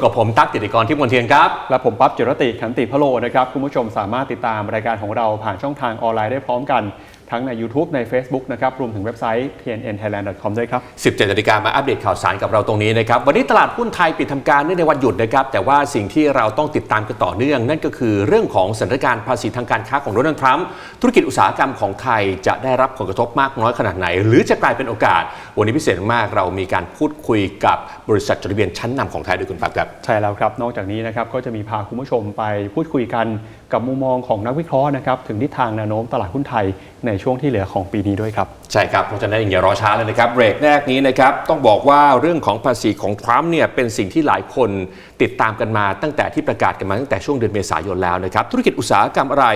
อยู่กับผมตั๊กติติกรที่มนเทียนครับ และผมปั๊บจิรติขันติพะโลนะครับ คุณผู้ชมสามารถติดตามรายการของเราผ่านช่องทางออนไลน์ได้พร้อมกัน ทั้งใน YouTube ใน Facebook นะครับรวมถึงเว็บไซต์ tnnthailand.com ด้วยครับ 17นาฬิกามาอัปเดตข่าวสารกับเราตรงนี้นะครับ วันนี้ตลาดหุ้นไทยปิดทำการเนื่องในวันหยุดนะครับ แต่ว่าสิ่งที่เราต้องติดตามกันต่อเนื่อง นั่นก็คือเรื่องของสถานการณ์ภาษีทางการค้าของโดนัลด์ทรัมป์ธุรกิจอุตสาหกรรมของไทยจะได้รับผลกระทบมากน้อยขนาดไหน หรือจะกลายเป็นโอกาส วันนี้พิเศษมากเรามีการพูดคุยกับบริษัทจดทะเบียนชั้นนำของไทยด้วยคุณปั๊บครับใช่แล้วครับนอกจากนี้นะครับก็จะมีพาคุณผู้ชมไปพูดคุยกัน กับมุมมองของนักวิเคราะห์นะครับถึงทิศทางแนวโน้มตลาดหุ้นไทยในช่วงที่เหลือของปีนี้ด้วยครับ ใช่ครับ เพราะฉะนั้นอย่ารอช้าเลยนะครับเบรกแรกนี้นะครับต้องบอกว่าเรื่องของภาษีของทรัมป์เนี่ยเป็นสิ่งที่หลายคนติดตามกันมาตั้งแต่ที่ประกาศกันมาตั้งแต่ช่วงเดือนเมษายนแล้วนะครับธุรกิจอุตสาหกรรมอะไร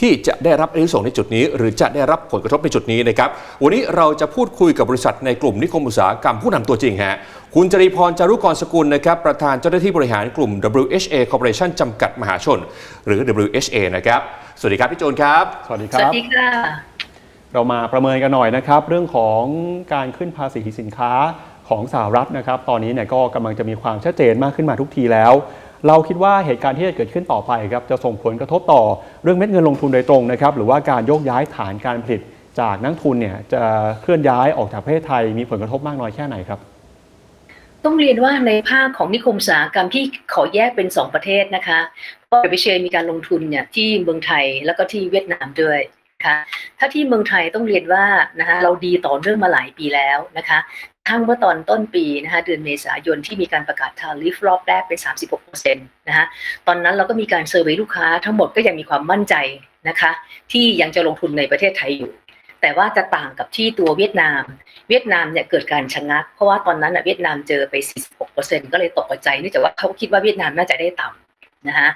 ที่จะได้รับอนิสงในจุดนี้ หรือจะได้รับผลกระทบในจุดนี้นะครับวันนี้เราจะพูดคุยกับบริษัทในกลุ่มนิคมอุตสาหกรรมผู้นำตัวจริงฮะ คุณจริพรจารุกรสกุลนะครับประธานเจ้าหน้าที่บริหารกลุ่ม WHA Corporation จำกัดมหาชน หรือ WHA นะครับ สวัสดีครับพี่โจนครับ สวัสดีคสวัรัสบดีค่ะ เรามาประเมินกันหน่อยนะครับ เรื่องของการขึ้นภาษีสินค้าของสหรัฐนะครับ ตอนนี้เนี่ยก็กำลังจะมีความชัดเจนมากขึ้นมาทุกทีแล้ว เราคิดว่าเหตุการณ์ที่จะเกิดขึ้นต่อไปครับจะส่งผลกระทบต่อเรื่องเม็ดเงินลงทุนโดยตรงนะครับหรือว่าการโยกย้ายฐานการผลิตจากนักทุนเนี่ยจะเคลื่อนย้ายออกจากประเทศไทยมีผลกระทบมากน้อยแค่ไหนครับ ต้องเรียนว่าในภาคของนิคมอุตสาหกรรมที่ขอแยกเป็น2ประเทศนะคะเพราะไปเชยมีการลงทุนเนี่ยที่เมืองไทยแล้วก็ที่เวียดนามด้วยนะคะถ้าที่เมืองไทยต้องเรียนว่านะคะเราดีต่อเนื่องมาหลายปีแล้วนะคะทั้งเมื่อตอนต้นปีนะคะเดือนเมษายนที่มีการประกาศทาริฟรอบแรกเป็น 36%นะคะตอนนั้นเราก็มีการเซอร์เวยลูกค้าทั้งหมดก็ยังมีความมั่นใจนะคะที่ยังจะลงทุนในประเทศไทยอยู่ แต่ว่าจะต่างกับที่ตัวเวียดนาม เวียดนามเนี่ยเกิดการชะงัก เพราะว่าตอนนั้นน่ะเวียดนามเจอไป 46%ก็เลยตกใจเนื่องจากว่าเขาคิดว่าเวียดนามน่าจะได้ต่ำนะคะ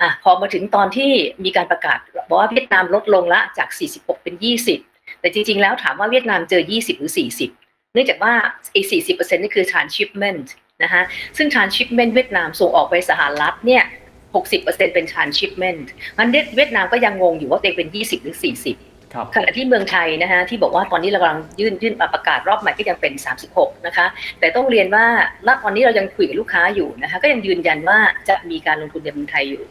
อะพอมาถึงตอนที่มีการประกาศบอกว่าเวียดนามลดลงละจาก 46 เป็น 20 แต่จริง ๆ แล้วถามว่าเวียดนามเจอ 20 หรือ 40 เนื่องจากว่าไอ้40%นี่คือ transshipment นะคะซึ่ง transshipment เวียดนามส่งออกไปสหรัฐเนี่ย60%เป็น transshipment มันเวียดนามก็ยังงงอยู่ว่าตัวเองเป็น 20 หรือ 40 ขณะที่เมืองไทยนะคะที่บอกว่าตอนนี้เรากำลังยื่นยื่นประกาศรอบใหม่ก็ยังเป็น 36 นะคะ แต่ต้องเรียนว่าณตอนนี้เรายังคุยกับลูกค้าอยู่นะคะก็ยังยืนยันว่าจะมีการลงทุนในเมืองไทยอยู่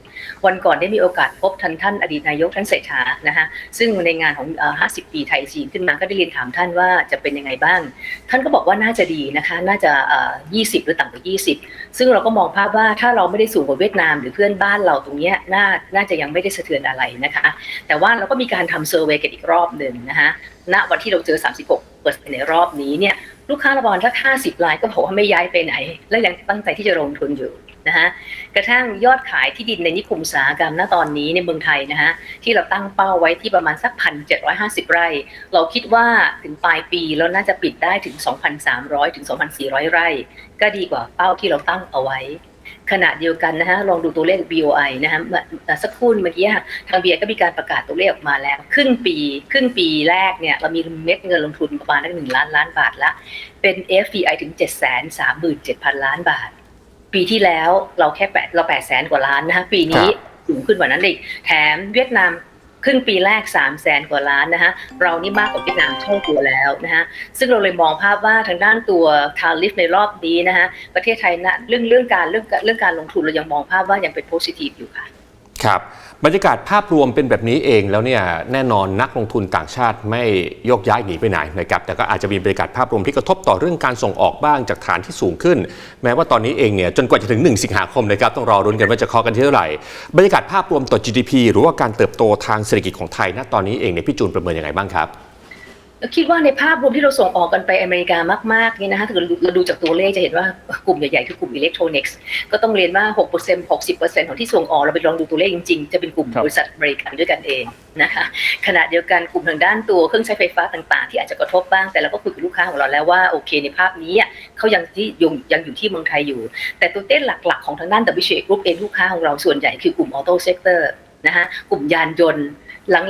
วันก่อนได้มีโอกาสพบท่านท่านอดีตนายกท่านเศรษฐานะคะซึ่งในงานของ 50 ปีไทยจีนขึ้นมาก็ได้เรียนถามท่านว่าจะเป็นยังไงบ้าง ท่านก็บอกว่าน่าจะดีนะคะ น่าจะ 20 หรือต่ำกว่า 20 ซึ่งเราก็มองภาพว่าถ้าเราไม่ได้สูงกว่าเวียดนาม หรือเพื่อนบ้านเราตรงนี้น่าน่าจะยังไม่ได้สะเทือนอะไรนะคะ แต่ว่าเราก็มีการทำเซอร์เวยกันอีกรอบหนึ่งนะคะณวันที่เราเจอ 36 เปอร์เซ็นต์ในรอบนี้เนี่ยลูกค้าระบอนถ้า50รายก็บอกว่าไม่ย้ายไปไหน และยังตั้งใจที่จะลงทุนอยู่ นะคะกระทั่งยอดขายที่ดินในนิคมอุตสาหกรรมณตอนนี้ในเมืองไทยนะคะที่เราตั้งเป้าไว้ที่ประมาณสักพันเจ็ดร้อยห้าสิบไร่ เราคิดว่าถึงปลายปีเราน่าจะปิดได้ถึง2,300ถึง2,400ไร่ ก็ดีกว่าเป้าที่เราตั้งเอาไว้ขณะเดียวกันนะฮะลองดูตัวเลข BOI นะฮะเมื่อสักครู่เมื่อกี้ทางเบียร์ก็มีการประกาศตัวเลขออกมาแล้ว ครึ่งปี ครึ่งปีแรกเนี่ยเรามีเม็ดเงินลงทุนประมาณหนึ่งล้านล้านบาทละ เป็น FDI ถึง 7 3 7 0 0 0 ล้านบาท ปีที่แล้วเราแค่แปดเรา8แสนกว่าล้านนะฮะปีนี้สูงขึ้นกว่านั้นอีก แถมเวียดนามครึ่งปีแรก3 0 0แสนกว่าล้านนะฮะ เรานี่มากกว่าเวียดนามเท่าตัวแล้วนะฮะ ซึ่งเราเลยมองภาพว่าทางด้านตัวทาริฟในรอบนี้นะฮะ ประเทศไทยนะเรื่องเรื่องการเรื่องเรื่องการลงทุนเรายังมองภาพว่ายังเป็นโพซิทีฟอยู่ค่ะ ครับ บรรยากาศภาพรวมเป็นแบบนี้เองแล้วเนี่ยแน่นอนนักลงทุนต่างชาติไม่โยกย้ายหนีไปไหนนะครับแต่ก็อาจจะมีบรรยากาศภาพรวมที่กระทบต่อเรื่องการส่งออกบ้างจากฐานที่สูงขึ้น แม้ว่าตอนนี้เองเนี่ยจนกว่าจะถึง 1 สิงหาคมนะครับต้องรอรุ้นกันว่าจะเคาะกันที่เท่าไหร่บรรยากาศภาพรวมต่อ GDP หรือว่าการเติบโตทางเศรษฐกิจของไทยณตอนนี้เองเนี่ยพี่จูนประเมินยังไงบ้างครับ คิดว่าในภาพรวมที่เราส่งออกกันไปอเมริกามากๆเนี่ยนะคะถ้าเกิดเราดูจากตัวเลขจะเห็นว่ากลุ่มใหญ่ๆคือกลุ่มอิเล็กทรอนิกส์ก็ต้องเรียนว่า 6% 60%ของที่ส่งออกเราไปลองดูตัวเลขจริงๆ จะเป็นกลุ่มครับบริษัทอเมริกันด้วยกันเองนะคะขณะเดียวกันกลุ่มทางด้านตัวเครื่องใช้ไฟฟ้าต่างๆ ที่อาจจะกระทบบ้างแต่เราก็คุยกับลูกค้าของเราแล้วว่าโอเค ในภาพนี้อะเขายังที่ยังยังอยู่ที่เมืองไทยอยู่ แต่ตัวเต้นหลักๆของทางด้าน WHA Group เองลูกค้าของเราส่วนใหญ่คือกลุ่มออโต้เซกเตอร์นะคะกลุ่มยานยนต์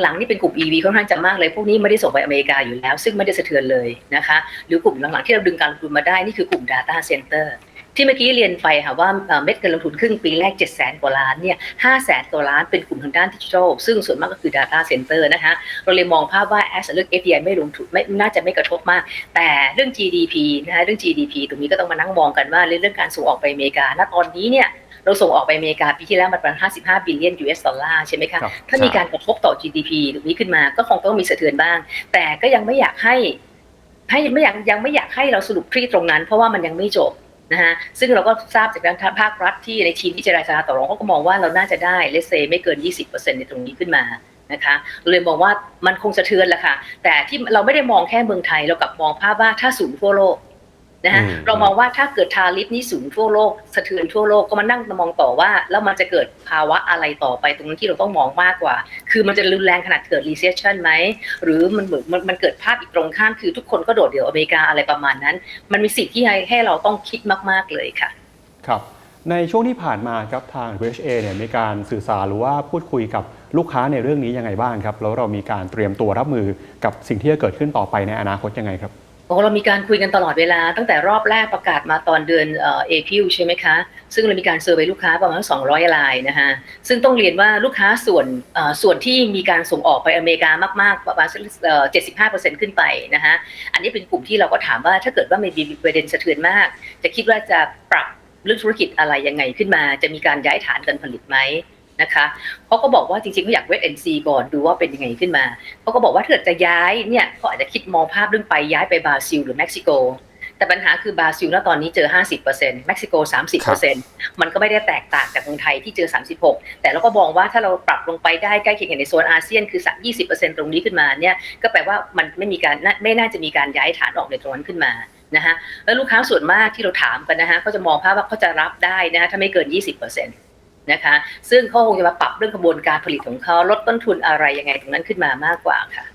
หลังๆนี่เป็นกลุ่ม EV ค่อนข้างจะมากเลย พวกนี้ไม่ได้ส่งไปอเมริกาอยู่แล้ว ซึ่งไม่ได้สะเทือนเลยนะคะ หรือกลุ่มหลังๆที่เราดึงการลงทุนมาได้นี่คือกลุ่ม Data Center ที่เมื่อกี้เรียนไปค่ะว่าเม็ดเงินลงทุนครึ่งปีแรก 7 0 0 0 0 0กว่าล้านเนี่ย5แสนกว่าล้านเป็นกลุ่มทางด้านดิจิทัลซึ่งส่วนมากก็คือ Data Center นะคะ เราเลยมองภาพว่า as เรื่อง FDI ไม่ลงทุนไม่น่าจะไม่กระทบมาก แต่เรื่อง GDP นะคะเรื่อง GDP ตรงนี้ก็ต้องมานั่งมองกันว่าเรื่องการส่งออกไปอเมริกาณตอนนี้เนี่ย เราส่งออกไปอเมริกาปีที่แล้วมันประมาณ 55 บิลเลียน US ดอลลาร์ใช่ไหมคะครับถ้ามีการกระทบต่อ GDP ตรงนี้ขึ้นมาก็คงต้องมีสะเทือนบ้าง แต่ก็ยังไม่อยากให้ให้ไม่อยากยังไม่อยากให้เราสรุปคลี่ตรงนั้น เพราะว่ามันยังไม่จบนะฮะซึ่งเราก็ทราบจากทางภาครัฐที่ในทีมที่เจรจาต่อรองเขาก็มองว่าเราน่าจะได้เลเซไม่เกิน 20%ในตรงนี้ขึ้นมานะคะเราเลยมองว่ามันคงสะเทือนแหละค่ะแต่ที่เราไม่ได้มองแค่เมืองไทยเรากลับมองภาพว่าถ้าสูงทั่วโลก นะฮะอืมเรามองว่าถ้าเกิดทาริฟนี้สูงทั่วโลกสะเทือนทั่วโลกก็มานั่งมองต่อว่า แล้วมันจะเกิดภาวะอะไรต่อไปตรงนั้นที่เราต้องมองมากกว่า คือมันจะรุนแรงขนาดเกิด recession ไหมหรือมันเหมือนมันมันเกิดภาพอีกตรงข้ามคือทุกคนก็โดดเดี่ยวอเมริกาอะไรประมาณนั้น มันมีสิ่งที่ให้ให้เราต้องคิดมากๆเลยค่ะ ครับในช่วงที่ผ่านมาครับทาง VHA เนี่ยมีการสื่อสารหรือว่าพูดคุยกับลูกค้าในเรื่องนี้ยังไงบ้างครับ แล้วเรามีการเตรียมตัวรับมือกับสิ่งที่จะเกิดขึ้นต่อไปในอนาคตยังไงครับ โอ้เรามีการคุยกันตลอดเวลา ตั้งแต่รอบแรกประกาศมาตอนเดือนเอพิวใช่ไหมคะ ซึ่งเรามีการเซอร์เวลูกค้าประมาณ 200รายนะคะซึ่งต้องเรียนว่าลูกค้าส่วนส่วนที่มีการส่งออกไปอเมริกามาก ๆ ประมาณเอ่อ75%ขึ้นไปนะคะอันนี้เป็นกลุ่มที่เราก็ถามว่าถ้าเกิดว่ามีประเด็นสะเทือนมาก จะคิดว่าจะปรับเรื่องธุรกิจอะไรยังไงขึ้นมา จะมีการย้ายฐานการผลิตไหม นะคะเขาก็บอกว่าจริงๆเขาอยากเวทแอนซีก่อนดูว่าเป็นยังไงขึ้นมาเขาก็บอกว่าถ้าเกิดจะย้ายเนี่ยเขาอาจจะคิดมองภาพเรื่องไปย้ายไปบราซิลหรือเม็กซิโก แต่ปัญหาคือบราซิลณตอนนี้เจอ 50%เม็กซิโก 30%มันก็ไม่ได้แตกต่างจากเมืองไทยที่เจอ 36 แต่เราก็มองว่าถ้าเราปรับลงไปได้ใกล้เคียงกับในโซนอาเซียนคือ20%ตรงนี้ขึ้นมาเนี่ยก็แปลว่ามันไม่มีการน่าไม่น่าจะมีการย้ายฐานออกในตรงนั้นขึ้นมานะฮะแล้วลูกค้าส่วนมากที่เราถามกันนะฮะเขาจะมองภาพว่าเขาจะรับได้นะฮะถ้าไม่เกิน 20% นะคะซึ่งเขาคงจะมาปรับเรื่องกระบวนการผลิตของเขาลดต้นทุนอะไรยังไงตรงนั้นขึ้นมามากกว่าค่ะ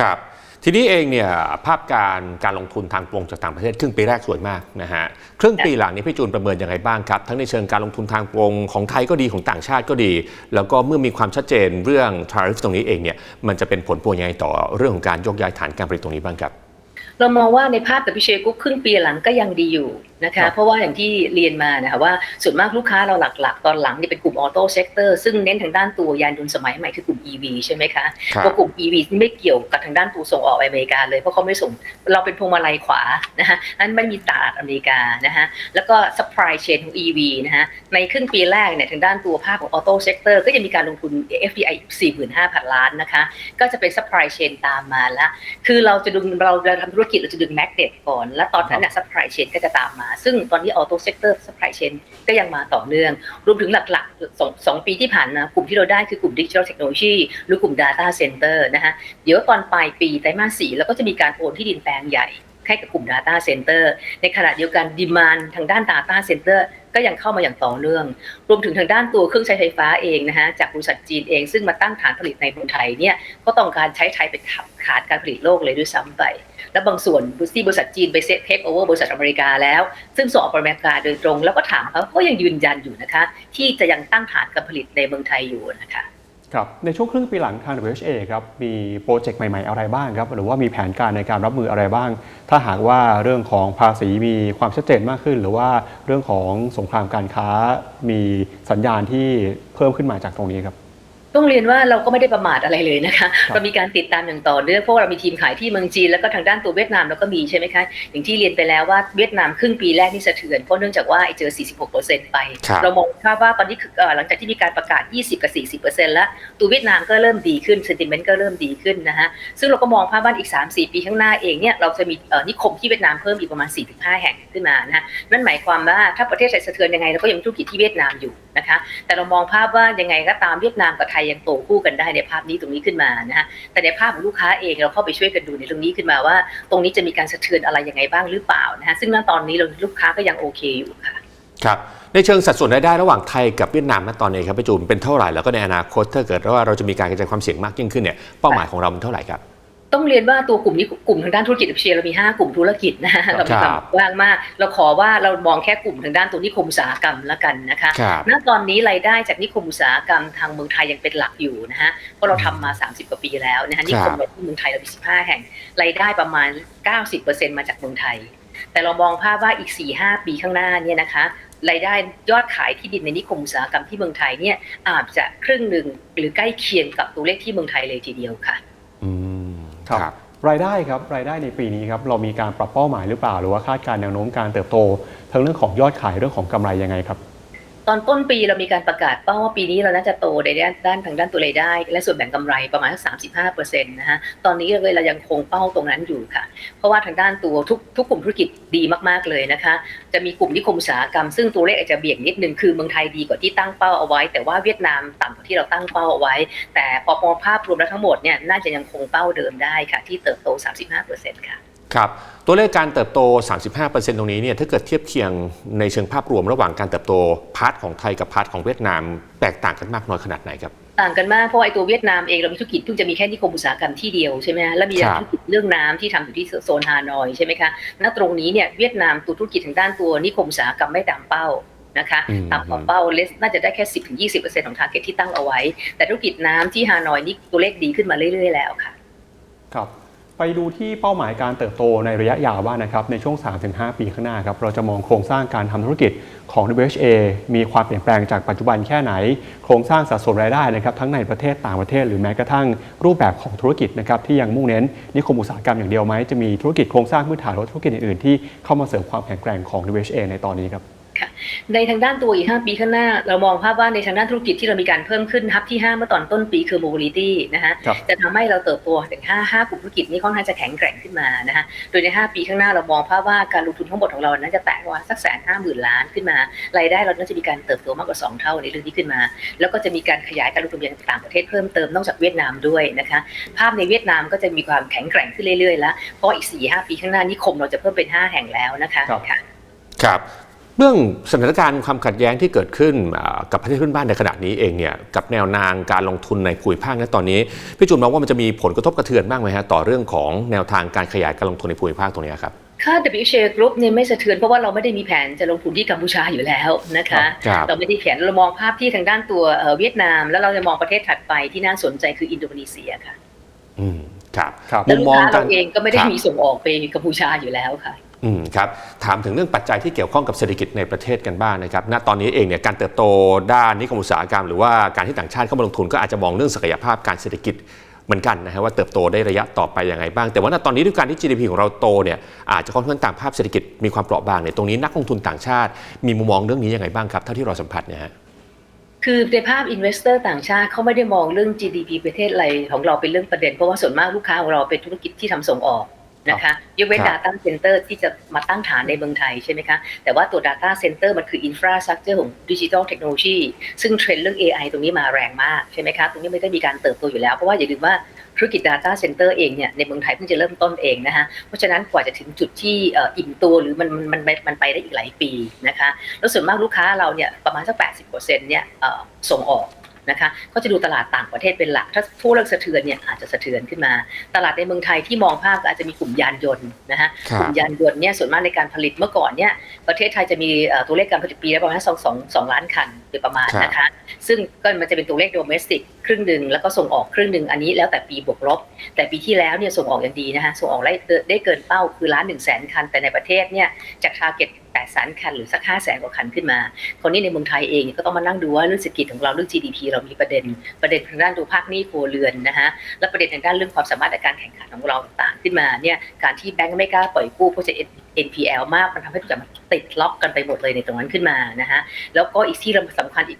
ครับ ทีนี้เองเนี่ยภาพการการลงทุนทางตรงจากต่างประเทศครึ่งปีแรกสวยมากนะฮะครึ่งปีหลังนี้พี่จูนประเมินยังไงบ้างครับ ทั้งในเชิงการลงทุนทางตรงของไทยก็ดีของต่างชาติก็ดี แล้วก็เมื่อมีความชัดเจนเรื่องทาริฟตรงนี้เองเนี่ยมันจะเป็นผลพวงยังไงต่อเรื่องของการยกย้ายฐานการผลิตตรงนี้บ้างครับเรามองว่าในภาพแต่พิเชยกุ๊กครึ่งปีหลังก็ยังดีอยู่ นะครัคะบเพราะว่าอย่างที่เรียนมานะคะว่าส่วนมากลูกค้าเราหลักๆ ตอนหลังนี่เป็นกลุ่มออโต้เซกเตอร์ซึ่งเน้นทางด้านตัวยานยนต์สมัยใหม่คือกลุ่ม EV ใช่ไหมคะครับเพราะกลุ่ม EV นี่ไม่เกี่ยวกับทางด้านตัวส่งออกไปอเมริกาเลยเพราะเขาไม่ส่งเราเป็นพวงมาลัยขวานะคะนั้นไม่มีตลาดอเมริกานะคะแล้วก็ supply chain ของ EV นะคะในครึ่งปีแรกเนี่ยทางด้านตัวภาคของออโต้เซกเตอร์ก็จะมีการลงทุน FDI 45,000 ล้านนะคะก็จะเป็น supply chain ตามมาละคือเราจะดึงเราจะทำธุรกิจเราจะดึงแมกเนตก่อน แล้วตอนนั้นเนี่ย supply chain ก็จะตามมาซึ่งตอนนี้ออโต้เซกเตอร์สป라이ชเชนก็ยังมาต่อเนื่อง รวมถึงหลักๆสองสองปีที่ผ่านมากลุ่มที่เราได้คือกลุ่มดิจิทัลเทคโนโลยีหรือกลุ่ม data center นะฮะเดี๋ยวตอนปลายปีไตรมาสสี่เราก็จะมีการโอนที่ดินแปลงใหญ่ ให้กับกลุ่ม data center ในขณะเดียวกันดีมานทางด้าน data center ก็ยังเข้ามาอย่างต่อเนื่อง รวมถึงทางด้านตัวเครื่องใช้ไฟฟ้าเองนะฮะจากบริษัทจีนเองซึ่งมาตั้งฐานผลิตในเมืองไทยเนี่ยก็ต้องการใช้ไทยเป็นขาดการผลิตโลกเลยด้วยซ้ำไป และบางส่วนที่บริษัทจีนไปเซ็ตเทคโอเวอร์บริษัทอเมริกาแล้ว ซึ่งส่งออกไปอเมริกาโดยตรง แล้วก็ถามเขาก็ยังยืนยันอยู่นะคะ ที่จะยังตั้งฐานการผลิตในเมืองไทยอยู่นะคะ ครับในช่วงครึ่งปีหลังทาง WHA ครับมีโปรเจกต์ใหม่ ๆ อะไรบ้างครับ หรือว่ามีแผนการในการรับมืออะไรบ้าง ถ้าหากว่าเรื่องของภาษีมีความชัดเจนมากขึ้น หรือว่าเรื่องของสงครามการค้ามีสัญญาณที่เพิ่มขึ้นมาจากตรงนี้ครับ ต้องเรียนว่าเราก็ไม่ได้ประมาทอะไรเลยนะคะครับเรามีการติดตามอย่างต่อเนื่องเพราะว่าเรามีทีมขายที่เมืองจีนแล้วก็ทางด้านตัวเวียดนามเราก็มีใช่ไหมคะอย่างที่เรียนไปแล้วว่าเวียดนามครึ่งปีแรกนี่สะเทือนเพราะเนื่องจากว่าไอ้เจอ 46%ไปครับเรามองภาพว่าตอนนี้คือเอ่อหลังจากที่มีการประกาศ 20 กับ 40%แล้ว ตัวเวียดนามก็เริ่มดีขึ้น sentiment ก็เริ่มดีขึ้นนะฮะซึ่งเราก็มองภาพว่าอีก 3-4 ปีข้างหน้าเองเนี่ยเราจะมีเอ่อนิคมที่เวียดนามเพิ่มอีกประมาณ 4-5 แห่งขึ้นมานะฮะนั่นหมายความว่าถ้าประเทศไทยสะเทือนยังไงเราก็ยังมีธุรกิจที่เวียดนามอยู่นะคะ แต่เรามองภาพว่ายังไงก็ตามเวียดนามกับไทยยังโตคู่กันได้ในภาพนี้ตรงนี้ขึ้นมานะฮะแต่ในภาพของลูกค้าเองเราเข้าไปช่วยกันดูในตรงนี้ขึ้นมาว่า ตรงนี้จะมีการสะเทือนอะไรยังไงบ้างหรือเปล่านะฮะซึ่งณตอนนี้เราลูกค้าก็ยังโอเคอยู่ค่ะครับในเชิงสัดส่วนรายได้ระหว่างไทยกับเวียดนามณตอนนี้ครับพี่จูนเป็นเท่าไหร่แล้วก็ในอนาคตถ้าเกิดว่าเราจะมีการกระจายความเสี่ยงมากยิ่งขึ้นเนี่ยเป้าหมายของเราเป็นเท่าไหร่ครับ ต้องเรียนว่าตัวกลุ่มนี้กลุ่มทางด้านธุรกิจเชียร์เรามี 5 กลุ่มธุรกิจนะฮะเรามีความกว้างมาก เราขอว่าเรามองแค่กลุ่มทางด้านตัวนิคมอุตสาหกรรมละกันนะคะครับณตอนนี้รายได้จากนิคมอุตสาหกรรมทางเมืองไทยยังเป็นหลักอยู่นะฮะเพราะเราทำมา 30 กว่าปีแล้วนะฮะนิคมเราที่เมืองไทยเรามี15 แห่งรายได้ประมาณ 90%มาจากเมืองไทย แต่เรามองภาพว่าอีก 4-5 ปีข้างหน้าเนี่ยนะคะรายได้ยอดขายที่ดินในนิคมอุตสาหกรรมที่เมืองไทยเนี่ยอาจจะครึ่งหนึ่งหรือใกล้เคียงกับตัวเลขที่เมืองไทยเลยทีเดียวค่ะอืม ครับรายได้ครับรายได้ในปีนี้ครับเรามีการปรับเป้าหมายหรือเปล่า หรือว่าคาดการณ์แนวโน้มการเติบโต ทั้งเรื่องของยอดขายเรื่องของกำไรยังไงครับ ตอนต้นปีเรามีการประกาศเป้าว่าปีนี้เราน่าจะโตในด้านด้านทางด้านตัวรายได้ และส่วนแบ่งกำไรประมาณสัก35%นะฮะตอนนี้เลยเรายังคงเป้าตรงนั้นอยู่ค่ะ เพราะว่าทางด้านตัวทุกทุกกลุ่มธุรกิจดีมากๆเลยนะคะ จะมีกลุ่มนิคมอุตสาหกรรมซึ่งตัวเลขอาจจะเบี่ยงนิดนึงคือเมืองไทยดีกว่าที่ตั้งเป้าเอาไว้ แต่ว่าเวียดนามต่ำกว่าที่เราตั้งเป้าเอาไว้ แต่พอมองภาพรวมแล้วทั้งหมดเนี่ยน่าจะยังคงเป้าเดิมได้ค่ะ ที่เติบโต 35%ค่ะ ครับตัวเลขการเติบโต 35%ตรงนี้เนี่ยถ้าเกิดเทียบเคียงในเชิงภาพรวมระหว่างการเติบโตพาร์ทของไทยกับพาร์ทของเวียดนาม แตกต่างกันมากน้อยขนาดไหนครับต่างกันมากเพราะว่าไอ้ตัวเวียดนามเองเรามีธุรกิจเพิ่งจะมีแค่นิคมอุตสาหกรรมที่เดียวใช่ไหมฮะแล้วมีครับธุรกิจเรื่องน้ำที่ทำอยู่ที่โซนฮานอยใช่ไหมคะณตรงนี้เนี่ยเวียดนามตัวธุรกิจทางด้านตัวนิคมอุตสาหกรรมไม่ตามเป้านะคะอืมต่ำกว่าเป้าเลสน่าจะได้แค่ 10-20%ของทาร์เก็ตที่ตั้งเอาไว้ แต่ธุรกิจน้ำที่ฮานอยนี่ตัวเลขดีขึ้นมาเรื่อย ๆ แล้วค่ะ ครับ ไปดูที่เป้าหมายการเติบโตในระยะยาวบ้างนะครับ ในช่วง 3-5 ปีข้างหน้าครับ เราจะมองโครงสร้างการทำธุรกิจของ WHA มีความเปลี่ยนแปลงจากปัจจุบันแค่ไหน โครงสร้างสัดส่วนรายได้นะครับ ทั้งในประเทศต่างประเทศ หรือแม้กระทั่งรูปแบบของธุรกิจนะครับที่ยังมุ่งเน้นนิคมอุตสาหกรรมอย่างเดียวไหมจะมีธุรกิจโครงสร้างพื้นฐานหรือธุรกิจอื่นๆที่เข้ามาเสริมความแข็งแกร่งของ WHA ในตอนนี้ครับ ในทางด้านตัวอีก 5 ปีข้างหน้า เรามองภาพว่าในทางด้านธุรกิจที่เรามีการเพิ่มขึ้นฮับที่ 5 เมื่อตอนต้นปีคือ mobility นะฮะครับจะทำให้เราเติบโตถึง 5 5กลุ่มธุรกิจนี้ค่อนข้างจะแข็งแกร่งขึ้นมานะฮะโดยใน 5 ปีข้างหน้าเรามองภาพว่าการลงทุนทั้งหมดของเราน่าจะแตะประมาณสักแสนห้าหมื่นล้านขึ้นมารายได้เราน่าจะมีการเติบโตมากกว่า 2 เท่าในเรื่องนี้ขึ้นมา แล้วก็จะมีการขยายการลงทุนไปยังต่างประเทศเพิ่มเติมนอกจากเวียดนามด้วยนะคะภาพในเวียดนามก็จะมีความแข็งแกร่งขึ้นเรื่อยๆแล้วเพราะอีก4-5ปีข้างหน้านิคมเราจะเพิ่มเป็น 5 แห่งแล้วนะคะครับค่ะครับ เรื่องสถานการณ์ความขัดแย้งที่เกิดขึ้นอ่ากับประเทศเพื่อนบ้านในขณะนี้เองเนี่ยกับแนวนางการลงทุนในภูมิภาคณตอนนี้พี่จุนมองว่ามันจะมีผลกระทบกระเทือนบ้างไหมฮะต่อเรื่องของแนวทางการขยายการลงทุนในภูมิภาคตรงนี้ครับค่า WHA Group เนี่ยไม่สะเทือนเพราะว่าเราไม่ได้มีแผนจะลงทุนที่กัมพูชาอยู่แล้วนะคะครับเราไม่ได้แผนเรามองภาพที่ทางด้านตัวเอ่อเวียดนาม แล้วเราจะมองประเทศถัดไปที่น่าสนใจคืออินโดนีเซียค่ะ อืมครับครับแล้วลูกค้ากัเราเองก็ไม่ได้ครับมีส่งออกไปกัมพูชาอยู่แล้วค่ะ อืมครับถามถึงเรื่องปัจจัยที่เกี่ยวข้องกับเศรษฐกิจในประเทศกันบ้างนะครับณตอนนี้เองเนี่ยการเติบโตด้านนิคมอุตสาหกรรม หรือว่าการที่ต่างชาติเข้ามาลงทุนก็อาจจะมองเรื่องศักยภาพการเศรษฐกิจเหมือนกันนะฮะว่าเติบโตได้ระยะต่อไปยังไงบ้าง แต่ว่าณตอนนี้ด้วยการที่ GDP ของเราโตเนี่ยอาจจะค่อนข้างตามภาพเศรษฐกิจมีความเปราะบางเนี่ยตรงนี้นักลงทุนต่างชาติ มีมุมมองเรื่องนี้ยังไงบ้างครับเท่าที่เราสัมผัสเนี่ยฮะคือในภาพ investor ต่างชาติเขาไม่ได้มองเรื่อง GDP ประเทศอะไรของเราเป็นเรื่องประเด็นเพราะว่าส่วนมากลูกค้าของเราเป็นธุรกิจที่ทำส่งออก นะคะยกเว้นครับ data center ที่จะมาตั้งฐานในเมืองไทยใช่ไหมคะ แต่ว่าตัว data center มันคือ infrastructure ของ digital technology ซึ่งเทรนด์เรื่อง AI ตรงนี้มาแรงมากใช่ไหมคะ ตรงนี้ไม่ได้มีการเติบโตอยู่แล้ว เพราะว่าอย่าลืมว่าธุรกิจ data center เองเนี่ยในเมืองไทยเพิ่งจะเริ่มต้นเองนะคะเพราะฉะนั้นกว่าจะถึงจุดที่เอ่ออิ่มตัวหรือมันมันมันมันไปได้อีกหลายปีนะคะแล้วส่วนมากลูกค้าเราเนี่ยประมาณสัก 80%เนี่ยเอ่อส่งออก นะคะก็จะดูตลาดต่างประเทศเป็นหลัก ถ้าทั่วเรื่องสะเทือนเนี่ยอาจจะสะเทือนขึ้นมา ตลาดในเมืองไทยที่มองภาพก็อาจจะมีกลุ่มยานยนต์นะคะครักบลุ่มยานยนต์เนี่ยส่วนมากในการผลิตเมื่อก่อนเนี่ยประเทศไทยจะมีเอ่อตัวเลขการผลิตปีละประมาณสองสองสองล้านคันโดยประมาณครับนะคะ ซึ่งก็มันจะเป็นตัวเลขโดเมสติกครึ่งหนึ่งแล้วก็ส่งออกครึ่งหนึ่งอันนี้แล้วแต่ปีบวกลบ แต่ปีที่แล้วเนี่ยส่งออกอย่างดีนะคะส่งออกได้ได้เกินเป้าคือล้านหนึ่งแสนคันแต่ในประเทศเนี่ยจากทาร์เก็ตแปดแสนคันหรือสักห้าแสนกว่าคันขึ้นมา คนนี้ในเมืองไทยเองก็ต้องมานั่งดูว่าเรื่องเศรษฐกิจของเราเรื่อง GDP เรามีประเด็น ประเด็นทางด้านดูภาคหนี้ครัวเรือนนะคะและประเด็นทางด้านเรื่องความสามารถในการแข่งขันของเราต่างๆขึ้นมาเนี่ยการที่แบงก์ไม่กล้าปล่อยกู้เพราะจะ NPL มากมันทำให้ทุกอย่างมันติดล็อกกันไปหมดเลยในตรงนั้นขึ้นมานะคะแล้วก็อีกที่สำคัญอีก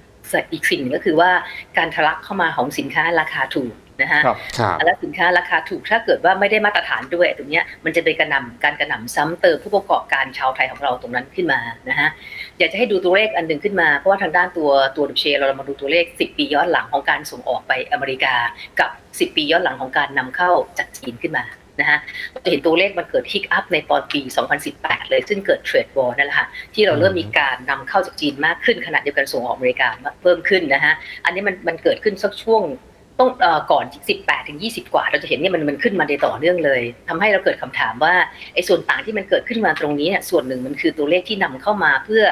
อีกสิ่งหนึ่งก็คือว่าการทะลักเข้ามาของสินค้าราคาถูกนะคะครับครับและสินค้าราคาถูกถ้าเกิดว่าไม่ได้มาตรฐานด้วยตรงเนี้ยมันจะเป็นกระหน่ำการกระหน่ำซ้ำเติมผู้ประกอบการชาวไทยของเราตรงนั้นขึ้นมานะฮะอยากจะให้ดูตัวเลขอันหนึ่งขึ้นมาเพราะว่าทางด้านตัวตัวดับเชเรามาดูตัวเลข 10 ปีย้อนหลังของการส่งออกไปอเมริกากับ 10 ปีย้อนหลังของการนำเข้าจากจีนขึ้นมา นะฮะเราจะเห็นตัวเลขมันเกิดฮิกอัพในตอนปี 2018 เลยซึ่งเกิดเทรดวอร์นั่นแหละค่ะที่เราเริ่มมีการนำเข้าจากจีนมากขึ้นขณะเดียวกันส่งออกอเมริกาเพิ่มขึ้นนะฮะอันนี้มันมันเกิดขึ้นสักช่วงต้องเอ่อก่อน 18 ถึง 20 กว่า เราจะเห็นเนี่ยมันมันขึ้นมาในต่อเนื่องเลยทำให้เราเกิดคำถามว่าไอ้ส่วนต่างที่มันเกิดขึ้นมาตรงนี้เนี่ยส่วนหนึ่งมันคือตัวเลขที่นำเข้ามาเพื่อ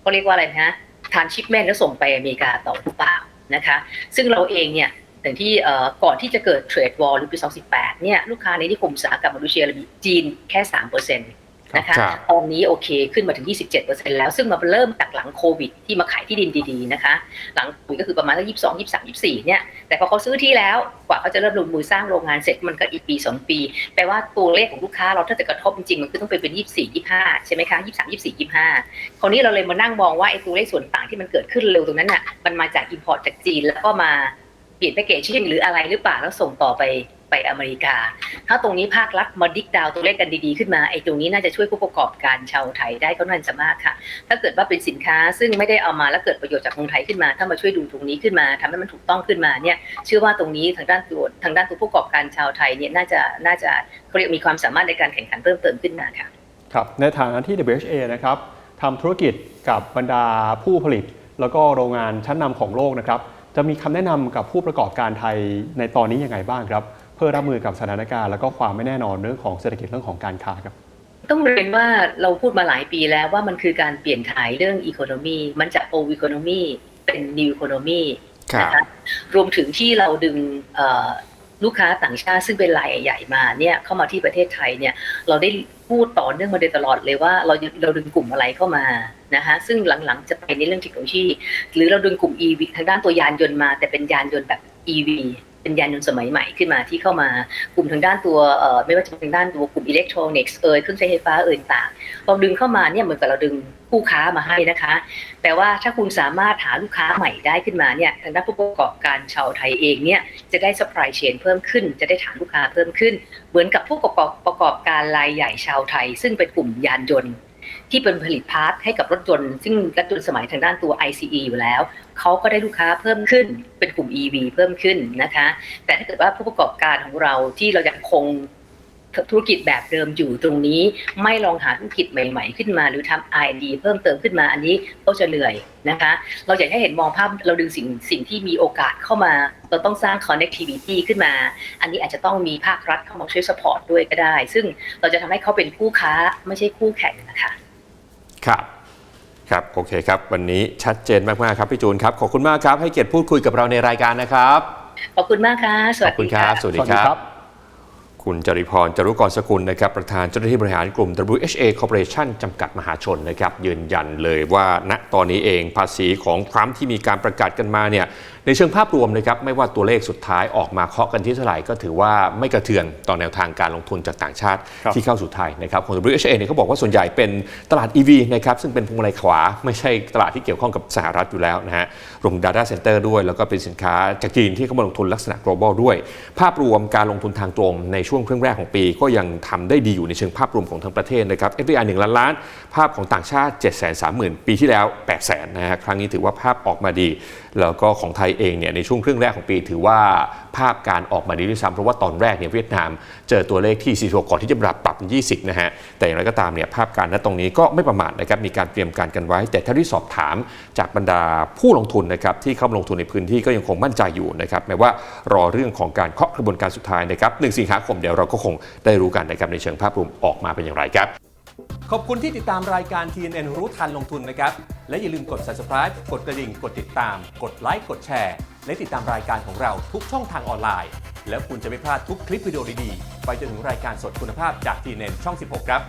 เขาเรียกว่าอะไรนะฮะทานชิปแมนแล้วส่งไปอเมริกาต่อหรือเปล่านะคะ ซึ่งเราเองเนี่ย อย่างที่เอ่อก่อนที่จะเกิดเทรดวอลหรือปี 2018 เนี่ยลูกค้าในนิคมอุตสาหกรรมมาเลเซียเรามีจีนแค่ 3%นะคะครับตอนนี้โอเคขึ้นมาถึง 27%แล้ว ซึ่งมันเริ่มจากหลังโควิด ที่มาขายที่ดินดีๆนะคะ หลังโควิดก็คือประมาณสัก22 23 24 เนี่ย แต่พอเขาซื้อที่แล้วกว่าเขาจะเริ่มลงมือสร้างโรงงานเสร็จมันก็อีกปี 2 ปี แปลว่าตัวเลขของลูกค้าเราถ้าจะกระทบจริงๆ มันคือต้องเป็นเป็น 24 25 ใช่ไหมคะ 23 24 25 คราวนี้เราเลยมานั่งมองว่าไอ้ตัวเลขส่วนต่างที่มันเกิดขึ้นเร็วตรงนั้นน่ะมันมาจาก import จากจีนแล้วก็มา เปลี่ยนแพคเกจชิ่งหรืออะไรหรือเปล่าแล้วส่งต่อไปไปอเมริกา ถ้าตรงนี้ภาครัฐมาดิกดาวตัวเลขกันดีๆขึ้นมาไอ้ตรงนี้น่าจะช่วยผู้ประกอบการชาวไทยได้ก็น่าจะมากค่ะ ถ้าเกิดว่าเป็นสินค้าซึ่งไม่ได้เอามาแล้วเกิดประโยชน์จากเมืองไทยขึ้นมา ถ้ามาช่วยดูตรงนี้ขึ้นมาทำให้มันถูกต้องขึ้นมาเนี่ยเชื่อว่าตรงนี้ทางด้านตัวทางด้านตัวผู้ประกอบการชาวไทยเนี่ยน่าจะน่าจะเขาเรียกมีความสามารถในการแข่งขันเพิ่มเติมขึ้นมาค่ะครับในฐานะที่ WHA นะครับทำธุรกิจกับบรรดาผู้ผลิต แล้วก็โรงงานชั้นนำของโลกนะครับ จะมีคำแนะนำกับผู้ประกอบการไทยในตอนนี้ยังไงบ้างครับ เพื่อรับมือกับสถานการณ์แล้วก็ความไม่แน่นอนเรื่องของเศรษฐกิจเรื่องของการค้าครับต้องเรียนว่าเราพูดมาหลายปีแล้วว่ามันคือการเปลี่ยนถ่ายเรื่องอีโคโนมีมันจากโอ e ีโคโนมีเป็นนิวอีโคโนมีครับนะคะรวมถึงที่เราดึงเอ่อลูกค้าต่างชาติซึ่งเป็นรายใหญ่ๆมาเนี่ยเข้ามาที่ประเทศไทยเนี่ยเราได้พูดต่อเนื่องมาโดยตลอดเลยว่าเราเราดึงกลุ่มอะไรเข้ามานะคะซึ่งหลังๆจะไปในเรื่องเทคโนโลยีหรือเราดึงกลุ่ม EV ทางด้านตัวยานยนต์มา แต่เป็นยานยนต์แบบ EV เป็นยานยนต์สมัยใหม่ขึ้นมาที่เข้ามากลุ่มทางด้านตัวไม่ว่าจะเป็นทางด้านตัวกลุ่มอิเล็กทรอนิกส์เอ่ยเครื่องใช้ไฟฟ้าเอ่ยต่างเราดึงเข้ามาเนี่ยเหมือนกับเราดึงผู้ค้ามาให้นะคะ แต่ว่าถ้าคุณสามารถหาลูกค้าใหม่ได้ขึ้นมาเนี่ยทางด้านผู้ประกอบการชาวไทยเองเนี่ยจะได้ supply chain เพิ่มขึ้น จะได้ฐานลูกค้าเพิ่มขึ้น เหมือนกับผู้ประกอบประกอบการรายใหญ่ชาวไทย ซึ่งเป็นกลุ่มยานยนต์ ที่เป็นผลิตพาร์ทให้กับรถยนต์ ซึ่งรถยนต์สมัยทางด้านตัว ICE อยู่แล้ว เขาก็ได้ลูกค้าเพิ่มขึ้นเป็นกลุ่ม EV เพิ่มขึ้นนะคะ แต่ถ้าเกิดว่าผู้ประกอบการของเราที่เรายังคงธุรกิจแบบเดิมอยู่ตรงนี้ ไม่ลองหาธุรกิจใหม่ ๆ ขึ้นมา หรือทำ R&D เพิ่มเติมขึ้นมาอันนี้ก็จะเหนื่อยนะคะ เราอยากให้เห็นมองภาพเราดึงสิ่งสิ่งที่มีโอกาสเข้ามา เราต้องสร้าง connectivity ขึ้นมา อันนี้อาจจะต้องมีภาครัฐเข้ามาช่วย support ด้วยก็ได้ ซึ่งเราจะทำให้เขาเป็นคู่ค้าไม่ใช่คู่แข่งนะคะ ครับครับ โอเคครับ วันนี้ชัดเจนมาก ๆ ครับ พี่จูนครับ ขอบคุณมากครับ ให้เกียรติพูดคุยกับเราในรายการนะครับ ขอบคุณมากค่ะ สขวัอสบคุณดีครัค่ะ บ สวัสดีครับ คุณจริพรจารุกรสกุลนะครับ ประธานเจ้าหน้าที่บริหารกลุ่ม WHA Corporation จำกัดมหาชนนะครับ ยืนยันเลยว่าณตอนนี้เองภาษีของทรัมป์ที่มีการประกาศกันมาเนี่ย ในเชิงภาพรวมนะครับไม่ว่าตัวเลขสุดท้ายออกมาเคาะกันที่เท่าไหร่ก็ถือว่าไม่กระเทือนต่อแนวทางการลงทุนจากต่างชาติครับที่เข้าสู่ไทยนะครับของ WHA เนี่ยเขาบอกว่าส่วนใหญ่เป็นตลาด EV นะครับซึ่งเป็นพวงมาลัยขวา ไม่ใช่ตลาดที่เกี่ยวข้องกับสหรัฐอยู่แล้วนะฮะรวม Data Center ด้วย แล้วก็เป็นสินค้าจากจีนที่เข้ามาลงทุนลักษณะ global ด้วย ภาพรวมการลงทุนทางตรงในช่วงครึ่งแรกของปี ก็ยังทำได้ดีอยู่ในเชิงภาพรวมของทั้งประเทศนะครับ FDI 1ล้านล้าน ภาพของต่างชาติ 7 3 0 0 0 0 ปีที่แล้ว 8 0 0 0 0นะฮะครั้งนี้ถือว่าภาพออกมาดี แล้วก็ของไทยเองเนี่ยในช่วงครึ่งแรกของปีถือว่าภาพการออกมาดีด้วยซ้ำเพราะว่าตอนแรกเนี่ยเวียดนามเจอตัวเลขที่ 46 ก่อนที่จะปรับปรับเป็น20 นะฮะ แต่อย่างไรก็ตามเนี่ยภาพการณตรงนี้ก็ไม่ประมาทนะครับ มีการเตรียมการกันไว้ แต่ถ้าที่สอบถามจากบรรดาผู้ลงทุนนะครับที่เข้ามาลงทุนในพื้นที่ก็ยังคงมั่นใจอยู่นะครับแม้ว่ารอเรื่องของการเคาะกระบวนการสุดท้ายนะครับ 1 สิงหาคมเดี๋ยวเราก็คงได้รู้กันนะครับในเชิงภาพรวมออกมาเป็นอย่างไรครับ ขอบคุณที่ติดตามรายการ TNN รู้ทันลงทุนนะครับ และอย่าลืมกด subscribe กดกระดิ่ง กดติดตาม กดไลค์ กดแชร์ และติดตามรายการของเราทุกช่องทางออนไลน์ แล้วคุณจะไม่พลาดทุกคลิปวิดีโอดีๆ ไปจนถึงรายการสดคุณภาพจาก TNN ช่อง 16 ครับ